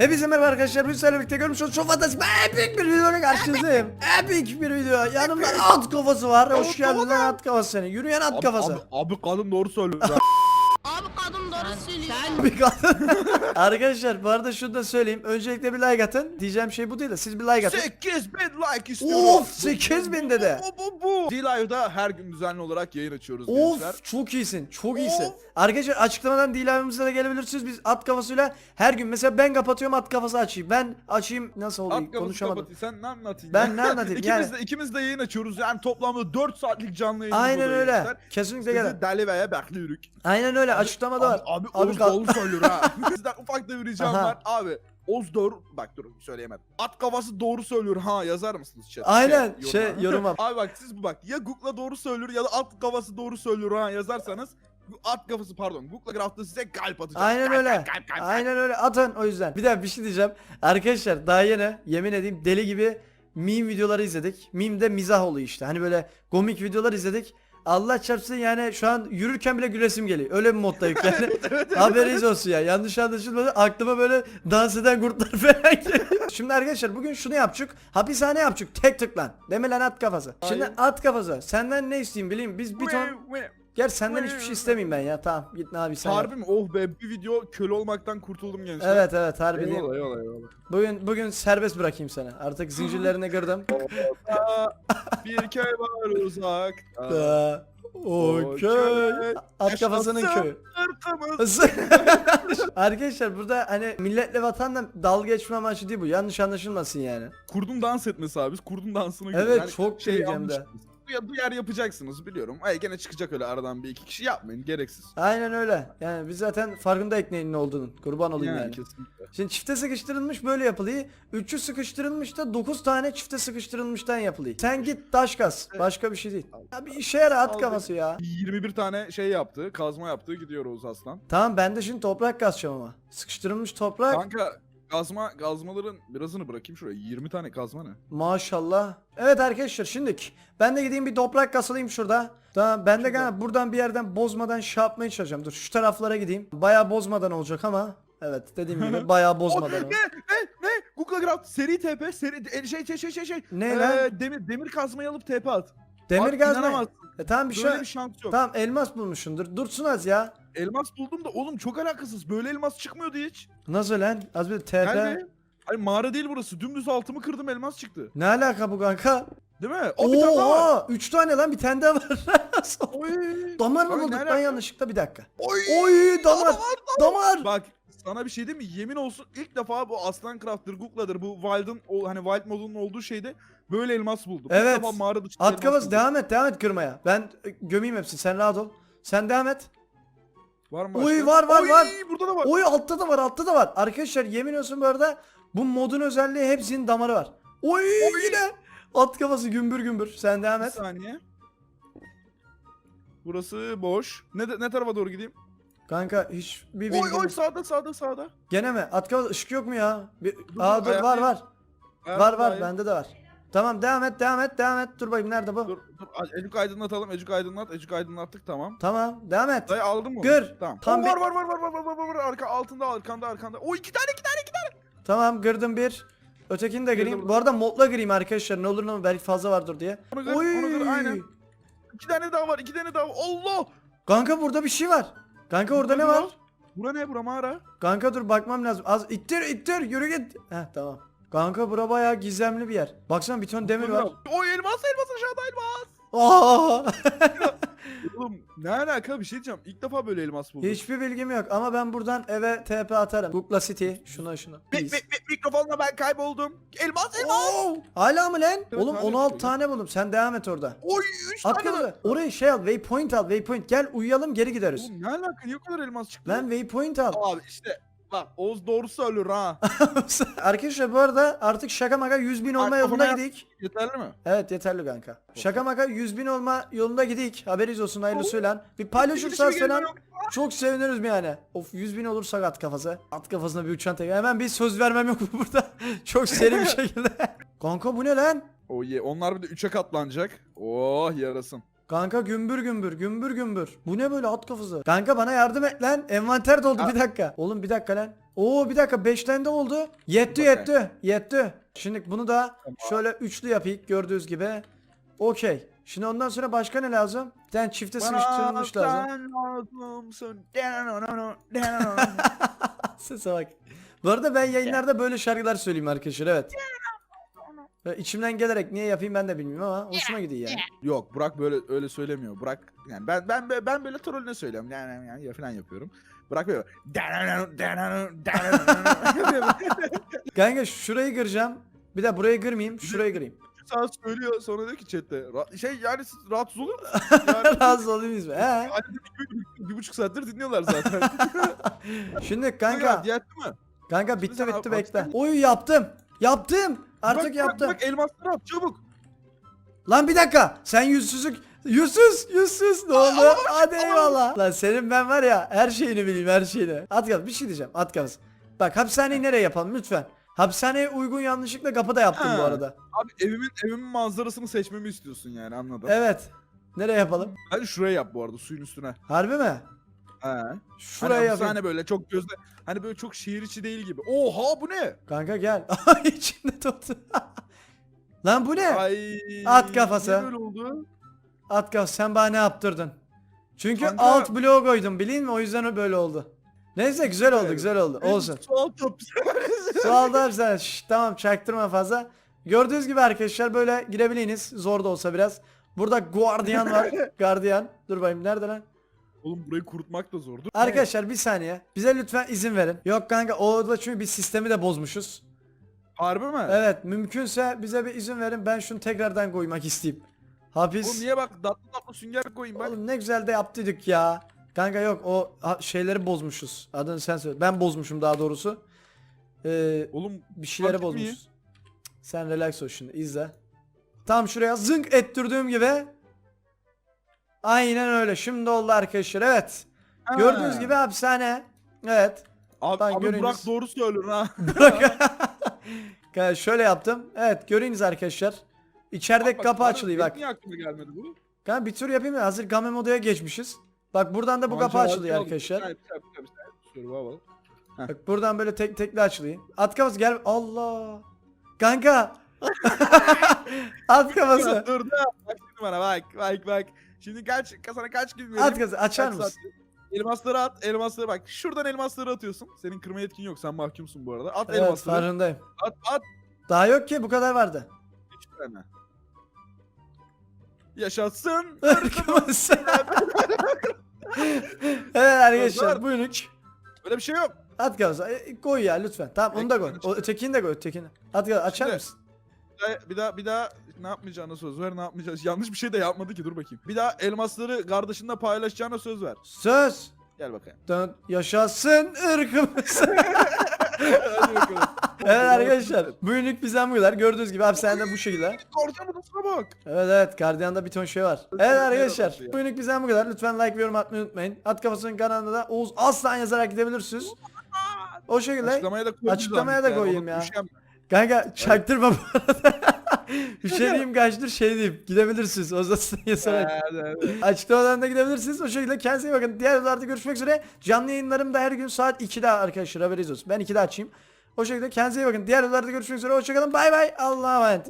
Hepinize merhaba arkadaşlar. Bu sizlerle birlikte görmüş olduğunuz çok fantastik epik bir videonun karşınızdayım. epik bir video. Yanımda at kafası var. Hoş geldin lan at kafası seni. Yürüyen at kafası. Abi, abi kadın doğru söylüyor. Bir kadın. arkadaşlar bu arada şunu da söyleyeyim. Öncelikle bir like atın. Diyeceğim şey bu değil de siz bir like atın. 8000 like istiyorum. Of 8000 dedi. Bu bu bu. D-Live'da her gün düzenli olarak yayın açıyoruz gençler. Of çok iyisin. Çok iyisin. Of. Arkadaşlar açıklamadan değil abimize de gelebilirsiniz. Biz at kafasıyla her gün mesela ben kapatıyorum at kafası açayım. Ben açayım nasıl oluyor? At kafası Konuşamadım. Sen ne anlatayım? Ben ya? ne anlatayım? ikimiz, Yani- de, ikimiz de yayın açıyoruz. Yani toplamda 4 saatlik canlı yayın. Aynen öyle. Kesinlikle gelin. Sizi deli veya bekliyoruz. Aynen öyle açıklamada var. Abi, abi, Abi Kal- doğru söylüyor ha. Sizden ufak da bir ricam Aha. var. Abi Oğuz doğru... Bak dur söyleyemedim. At kafası doğru söylüyor ha yazar mısınız chat? Aynen, Şey, şey, yoruma. yoruma. Abi bak siz bu bak ya Google'a doğru söylüyor ya da at kafası doğru söylüyor ha yazarsanız at kafası pardon Google Graph'ta size kalp atacak. Aynen Kalp, öyle. kalp, kalp, kalp. Aynen öyle. Atın o yüzden. Bir daha bir şey diyeceğim. Arkadaşlar daha yeni yemin edeyim deli gibi meme videoları izledik. Meme de mizah oluyor işte. Hani böyle komik videolar izledik. Allah çarpsın yani şu an yürürken bile gülesim geliyor. Öyle bir moddayım yani. Haberiniz olsun ya. Yanlış anlaşılmadı. Aklıma böyle dans eden kurtlar falan geliyor. Şimdi arkadaşlar bugün şunu yapacak. Hapishane yapacak. Tek tıklan. Değil mi lan at kafası. Şimdi Hayır. at kafası. Senden ne isteyeyim bileyim. Biz bir ton... Gerçi senden hiçbir şey istemeyeyim ben ya. Tamam git ne abi sen yap. Harbi mi? Oh be bir video köle olmaktan kurtuldum gençler. Evet evet harbi değil. Eyvallah eyvallah eyvallah. Bugün bugün serbest bırakayım seni. Artık zincirlerini kırdım. Bir köy var uzakta. Da, o O köy. köy, At kafasının köyü. Sırtımız. Arkadaşlar burada hani milletle vatanla dalga geçme amaçlı değil bu. Yanlış anlaşılmasın yani. Kurdun dans etmesi abi. Biz kurdun dansını Evet, çok bileceğim yanlış. de. Duyar, duyar yapacaksınız biliyorum. Ay gene çıkacak öyle aradan bir iki kişi yapmayın gereksiz. Aynen öyle. Yani biz zaten farkında ekmeğinin ne olduğunun. Kurban olayım yani. kesinlikle. Şimdi çifte sıkıştırılmış böyle yapılıyor. Üçü sıkıştırılmış da 9 tane çifte sıkıştırılmıştan yapılıyor. Sen git taş kas. Başka bir şey değil. Ya bir işe yara at Aldık. kafası ya. 21 tane şey yaptı, kazma yaptı, gidiyor Oğuz Aslan. Tamam ben de şimdi toprak kasacağım ama. Sıkıştırılmış toprak. Kanka kazma, kazmaların birazını bırakayım şuraya. 20 tane kazma ne? Maşallah. Evet arkadaşlar şimdi ben de gideyim bir toprak kasalayım şurada. Tamam ben de gene buradan bir yerden bozmadan şey yapmaya çalışacağım. Dur şu taraflara gideyim. Bayağı bozmadan olacak ama. Evet dediğim gibi bayağı bozmadan ne, olacak. ne, ne? Google Graph, seri TP, seri, e, şey, şey, şey, şey, şey. Ne Ee, lan? Demir, demir kazmayı alıp TP at. Demir Abi, gaz inanamazsın. E tamam bir Böyle şey. bir şans yok. Tamam elmas bulmuşsundur. Dursun az ya. Elmas buldum da oğlum çok alakasız. Böyle elmas çıkmıyordu hiç. Nasıl lan? Az bir TP. Nerede? Mağara değil burası. Dümdüz altımı kırdım elmas çıktı. Ne alaka bu kanka? Değil mi? O bir tane daha var. 3 tane lan bir tane daha var. Oy. damar mı Kanka, bulduk ne lan alaka? yanlışlıkla bir dakika. Oy. Oy damar. Damar. Bak sana bir şey diyeyim mi? Yemin olsun ilk defa bu Aslan Craft'tır, Google'dır bu Wild'ın o hani Wild modunun olduğu şeyde böyle elmas buldum. Evet. defa mağara dışında At elmas kafası buldum. devam et devam et kırmaya. Ben e, gömeyim hepsini sen rahat ol. Sen devam et. Var mı Oy, başka? var, var, Oy, var. burada da var. Oy altta da var altta da var. Arkadaşlar yemin olsun bu arada bu modun özelliği hepsinin damarı var. Oy, yine at kafası gümbür gümbür. Sen devam Bir et. saniye. Burası boş. Ne ne tarafa doğru gideyim? Kanka hiç bir Oy bilgim oy yok. sağda sağda sağda. Gene mi? At kafası ışık yok mu ya? Bir... Dur, Aa dur var var. Var var bende de var. Tamam devam et devam et devam et. Dur bakayım nerede bu? Dur dur Ecuk aydınlatalım. Ecuk aydınlat. Ecuk aydınlattık tamam. Tamam devam et. Dayı aldın mı? Gör. Tamam. Tam Oo, bir- var, var var var var var var var var arka altında arkanda arkanda. O iki tane iki tane iki tane. Tamam kırdım bir. Ötekini de gireyim. Girdim. Bu arada modla gireyim arkadaşlar. Ne olur ne olur belki fazla vardır diye. Onu kır, onu kır, aynen. İki tane daha var iki tane daha var. Allah. Kanka burada bir şey var. Kanka orada ne var? Bura ne bura mağara? Kanka dur bakmam lazım. Az ittir ittir yürü git. Heh tamam. Kanka bura bayağı gizemli bir yer. Baksana bir ton demir var. O elmas elmas aşağıda elmas. Aa! Oğlum ne alaka bir şey diyeceğim. İlk defa böyle elmas buldum. Hiçbir bilgim yok ama ben buradan eve TP atarım. Google'a City. Şuna şuna. Mi- Please. mi- mi- mikrofonla ben kayboldum. Elmas elmas. Oo! Hala mı lan? Oğlum hala 16 çıkıyor. tane buldum. Sen devam et orada. Oy 3 At tane kafası. Orayı şey al. Waypoint al. Waypoint. Gel uyuyalım geri gideriz. Oğlum ne alaka niye o kadar elmas çıktı? Lan waypoint al. Abi işte bak Oğuz doğru söylüyor ha. Arkadaşlar bu arada artık şaka maka 100 bin olma yolunda kafama- gidik. Yeterli mi? Evet yeterli kanka. Şaka maka 100 bin olma yolunda gidik. Haberiz olsun hayırlısıyla. Bir paylaşırsanız Gidişime falan gelmiyor. çok sevinirim yani. Of 100 bin olursak at kafası. At kafasına bir uçan tek. Hemen bir söz vermem yok mu burada? çok seri bir şekilde. kanka bu ne lan? O ye onlar bir de 3'e katlanacak. Oh yarasın. Kanka gümbür gümbür gümbür gümbür. Bu ne böyle at kafası? Kanka bana yardım et lan. Envanter doldu bir dakika. Oğlum bir dakika lan. Oo bir dakika 5 tane de oldu. Yetti yetti. Yetti. Şimdi bunu da şöyle üçlü yapayım gördüğünüz gibi. Okey. Şimdi ondan sonra başka ne lazım? Bir tane çifte sıkıştırılmış lazım. Sese bak. Bu arada ben yayınlarda böyle şarkılar söyleyeyim arkadaşlar evet. Böyle içimden gelerek niye yapayım ben de bilmiyorum ama hoşuma gidiyor yani. Yok Burak böyle öyle söylemiyor. Burak yani ben ben ben böyle trollüne söylüyorum. Yani yani ya falan yapıyorum. Burak böyle Kanka şurayı kıracağım. Bir de burayı kırmayayım. Şurayı kırayım. Sağ söylüyor sonra diyor ki chatte "Ra- şey yani siz rahatsız olur musunuz? Yani Rahatsız olayım mı? He. Bir, bir buçuk saattir dinliyorlar zaten. Şimdi Kanka. kanka. Yetti mi? Kanka bitti sen bitti al- bekle. al- Oy yaptım. Yaptım. Artık Bak, yaptım. Bak, bak elmasları at çabuk. Lan bir dakika. Sen yüzsüzlük Yüzsüz, yüzsüz ne oldu? Hadi eyvallah. Lan senin ben var ya her şeyini bileyim her şeyini. At kafası bir şey diyeceğim at kafası. Bak hapishaneyi nereye yapalım lütfen. Hapishaneye uygun yanlışlıkla kapıda yaptım bu Ha. arada. Abi evimin evimin manzarasını seçmemi istiyorsun yani anladım. Evet. Nereye yapalım? Hadi şuraya yap bu arada suyun üstüne. Harbi mi? Şuraya hani yapayım. hapishane böyle çok gözde hani böyle çok şehir içi değil gibi. Oha bu ne? Kanka gel. İçinde tuttu. Lan bu ne? Ay. At kafası. niye böyle oldu? At kafası sen bana ne yaptırdın? Çünkü Kanka- alt bloğu koydum bilin mi? O yüzden o böyle oldu. Neyse güzel oldu güzel oldu. Olsun. Su aldı abi sen. Şş, tamam çaktırma fazla. Gördüğünüz gibi arkadaşlar böyle girebiliniz. Zor da olsa biraz. Burada guardian var. Gardiyan. Dur bakayım nerede lan? Oğlum burayı kurutmak da zordur. Arkadaşlar bir saniye. Bize lütfen izin verin. Yok kanka o da çünkü biz sistemi de bozmuşuz. Harbi mi? Evet mümkünse bize bir izin verin. Ben şunu tekrardan koymak isteyeyim. Hapis. Oğlum niye bak tatlı tatlı sünger koyayım bak. Oğlum ne güzel de yaptıydık ya. Kanka yok o şeyleri bozmuşuz. Adını sen söyle. Ben bozmuşum daha doğrusu. Ee, Oğlum bir şeyleri bozmuşuz. Sen relax ol şimdi izle. Tam şuraya zınk ettirdiğim gibi. Aynen öyle. Şimdi oldu arkadaşlar. Evet. Ha. Gördüğünüz gibi hapishane. Evet. Abi, Lan abi görünüz. Burak doğru söylüyor ha. Kanka şöyle yaptım. Evet görünüz arkadaşlar. İçerideki Bak, kapı açılıyor bak. Niye aklıma gelmedi bu? Kanka bir tur yapayım mı? Hazır game modaya geçmişiz. Bak buradan da bu kapı Macera açılıyor arkadaşlar. Bak buradan böyle tek tekli açılıyor. At kafası gel. Allah. Kanka. At kafası. Dur dur. Bak şimdi bana bak bak bak. Şimdi kaç sana kaç gün vereyim? At kafası açar Kaç mısın? saat? Elmasları at, elmasları bak. Şuradan elmasları atıyorsun. Senin kırma yetkin yok, sen mahkumsun bu arada. At Evet elmasları. farkındayım. At, at. Daha yok ki bu kadar vardı. Üç tane. Yaşasın. Kafası. evet arkadaşlar buyurun. Öyle bir şey yok. At kafası. E, koy ya lütfen. Tamam onu da koy. O ötekini de koy ötekini. At kafası açar Şimdi- mısın? Bir daha- Bir daha bir daha ne yapmayacağına söz ver, ne yapmayacağız. Yanlış bir şey de yapmadı ki dur bakayım. Bir daha elmasları kardeşinle paylaşacağına söz ver. Söz. Gel bakayım. Dön yaşasın ırkımız. Hadi bakalım. evet arkadaşlar bugünlük bizden bu kadar. Gördüğünüz gibi hapishanede bu şekilde. Odasına bak. Evet evet Guardian'da bir ton şey var. Evet arkadaşlar bugünlük bizden bu kadar. Lütfen like ve yorum atmayı unutmayın. At kafasının kanalında da Oğuz Aslan yazarak gidebilirsiniz. O şekilde Açıklamaya da. Açıklamaya da koyayım ya. Kanka çaktırma bu arada. Üşeneyim kaçtır şey diyeyim. Gidebilirsiniz. Yazarak. Hadi, hadi. Açıklamadan da gidebilirsiniz. O şekilde kendinize iyi bakın. Diğer videolarda görüşmek üzere. Canlı yayınlarım da her gün saat 2'de arkadaşlar haberiniz olsun. Ben 2'de açayım. O şekilde kendinize iyi bakın. Diğer videolarda görüşmek üzere. Hoşçakalın. Bay bay. Allah'a emanet.